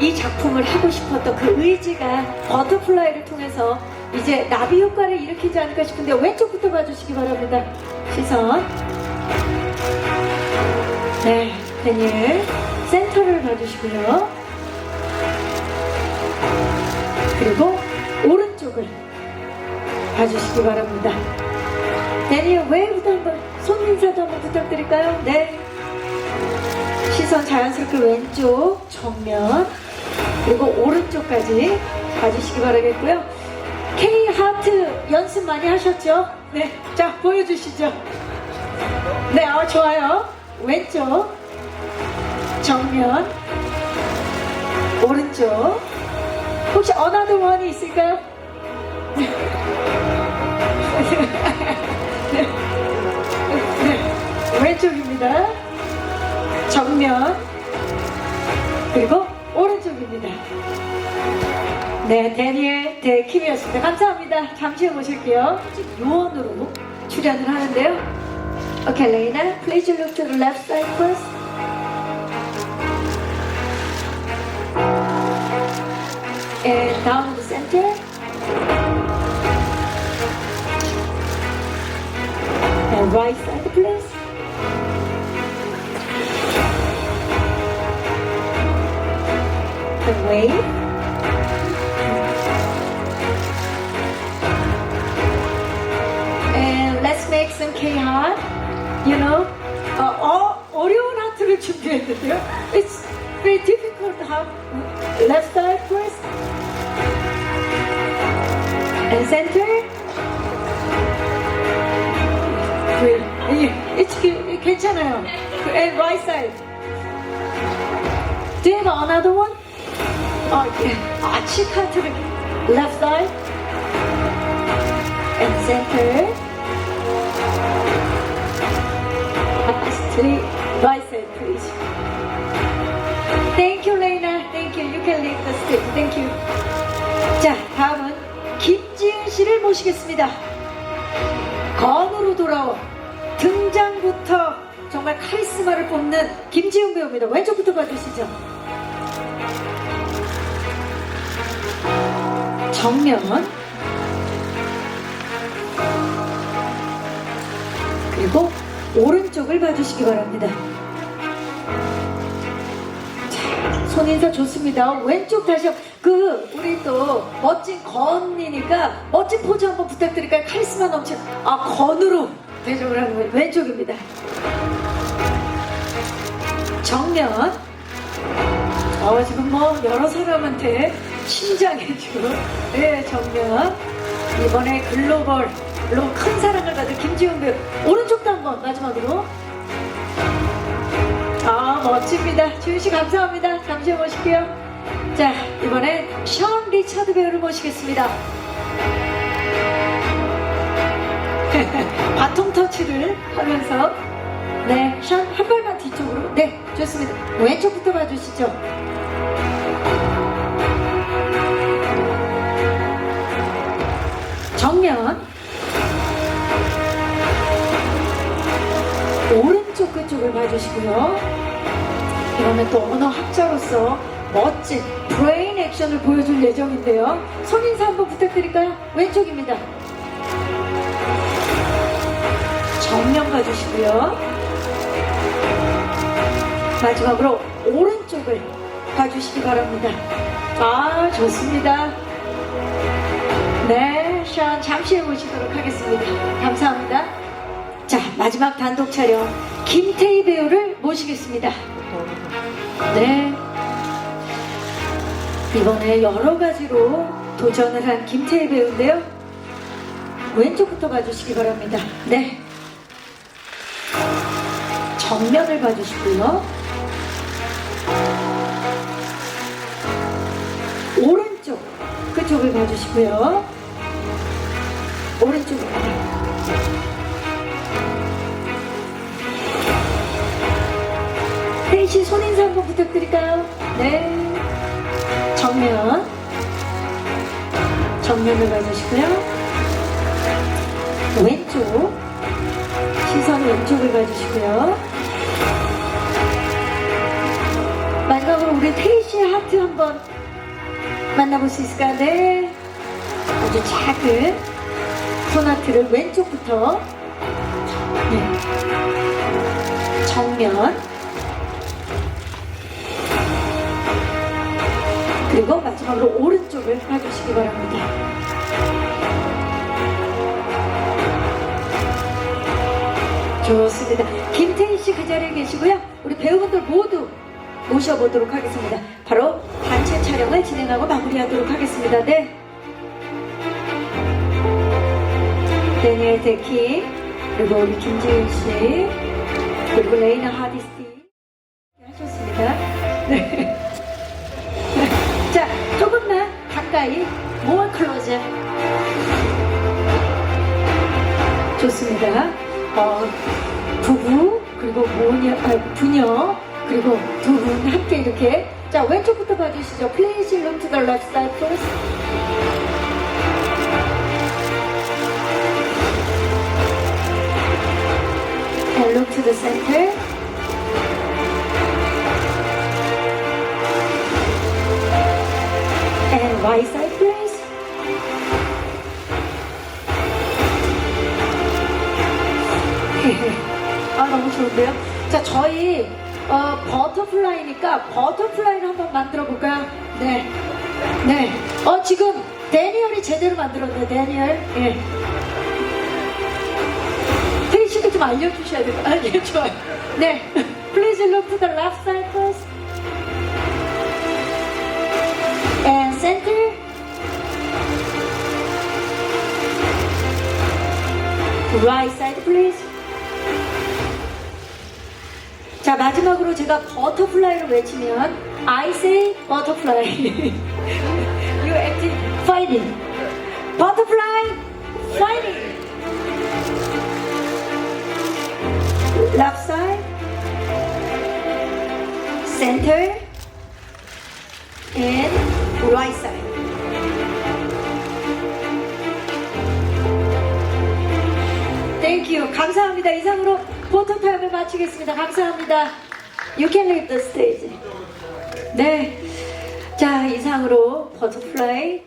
이 작품을 하고 싶었던 그 의지가 버터플라이를 통해서 이제 나비 효과를 일으키지 않을까 싶은데 왼쪽부터 봐주시기 바랍니다. 시선. 네, 데니엘 센터를 봐주시고요. 그리고 오른쪽을 봐주시기 바랍니다. 데니엘 웨이브도 한번 손 인사도 한번 부탁드릴까요? 네. 시선 자연스럽게 왼쪽 정면 그리고 오른쪽까지 봐주시기 바라겠고요. K 하트 연습 많이 하셨죠? 네. 자 보여주시죠. 네, 어, 좋아요. 왼쪽 정면 오른쪽 혹시 어나더 원이 있을까요? 네. 네. 네. 왼쪽입니다. 정면 그리고 오른쪽입니다. 네, 데니엘 데킴이었습니다. 감사합니다. 잠시 후 모실게요. 요원으로 출연을 하는데요. Okay, Lena, please look to the left side first. And down the center. And right side, please. The wave. And let's make some K-hard. You know, 어, 어, 어려운 하트를 준비했는데요. It's very difficult to have left side first. And center. Great. 예, It's good. 괜찮아요. And right side. Do you have another one? 어, 예. 아치 카트를 left side. And center. Lastly, right side, please. Thank you, Lena. Thank you. You can leave the stage. Thank you. 자, 다음은 김지은 씨를 모시겠습니다. 건으로 돌아온 등장부터 정말 카리스마를 뽐는 김지은 배우입니다. 왼쪽부터 봐주시죠. 정면 그리고 오른쪽을 봐주시기 바랍니다. 자, 손인사 좋습니다. 왼쪽 다시 한- 그 우리 또 멋진 건이니까 멋진 포즈 한번 부탁드릴까요? 카리스마 넘치는 아 건으로 대접을 하는 거예요. 왼쪽입니다. 정면 어, 지금 뭐 여러 사람한테 심장해주고 네 정면 이번에 글로벌로 큰 사랑을 받은 김지훈 배우. 오른쪽도 한번 마지막으로. 아 멋집니다. 지훈 씨 감사합니다. 잠시 후 모실게요. 자 이번엔 션 리차드 배우를 모시겠습니다. 바통 터치를 하면서 네, 션 한 발만 뒤쪽으로. 네, 좋습니다. 왼쪽부터 봐주시죠. 오른쪽 그쪽을 봐주시고요. 이번엔 또 언어 학자로서 멋진 브레인 액션을 보여줄 예정인데요. 손 인사 한번 부탁드릴까요? 왼쪽입니다. 정면 봐주시고요. 마지막으로 오른쪽을 봐주시기 바랍니다. 아, 좋습니다. 네, 션 잠시 후에 모시도록 하겠습니다. 감사합니다. 자, 마지막 단독 촬영 김태희 배우를 모시겠습니다. 네. 이번에 여러 가지로 도전을 한 김태희 배우인데요. 왼쪽부터 봐주시기 바랍니다. 네. 정면을 봐주시고요. 오른쪽 그쪽을 봐주시고요. 오른쪽입니 씨 손인사 한번 부탁드릴까요? 네. 정면. 정면을 봐주시고요. 왼쪽. 시선 왼쪽을 봐주시고요. 마지막으로 우리 씨의 하트 한번 만나볼 수 있을까요? 네. 아주 작은 손아트를 왼쪽부터 네. 정면 마지막으로 오른쪽을 봐주시기 바랍니다. 좋습니다. 김태희 씨 그 자리에 계시고요. 우리 배우분들 모두 모셔보도록 하겠습니다. 바로 단체 촬영을 진행하고 마무리하도록 하겠습니다. 네. 데니엘 데키 그리고 우리 김지윤 씨 그리고 레이나 하디스티 하셨습니다. 가까이 모어 클로즈 좋습니다. 어, 부부 그리고 모녀 아, 부녀 그리고 두 분 함께 이렇게 자 왼쪽부터 봐주시죠. Please look to the left side to the center. 아 너무 좋은데요? 자 저희 어, 버터플라이니까 버터플라이를 한번 만들어 볼까요? 네, 네. 어 지금 데니얼이 제대로 만들었네 데니얼. 예. 혜리 씨도 좀 알려주셔야 돼요. 아, 예. 네. Please look to the left side first. And center. Right side please. 자 마지막으로 제가 버터플라이를 외치면 I say butterfly You acting fighting Butterfly fighting Left side Center And right side 땡큐 감사합니다 이상으로 포토타임을 마치겠습니다. 감사합니다. You can leave the stage. 네. 자 이상으로 버터플라이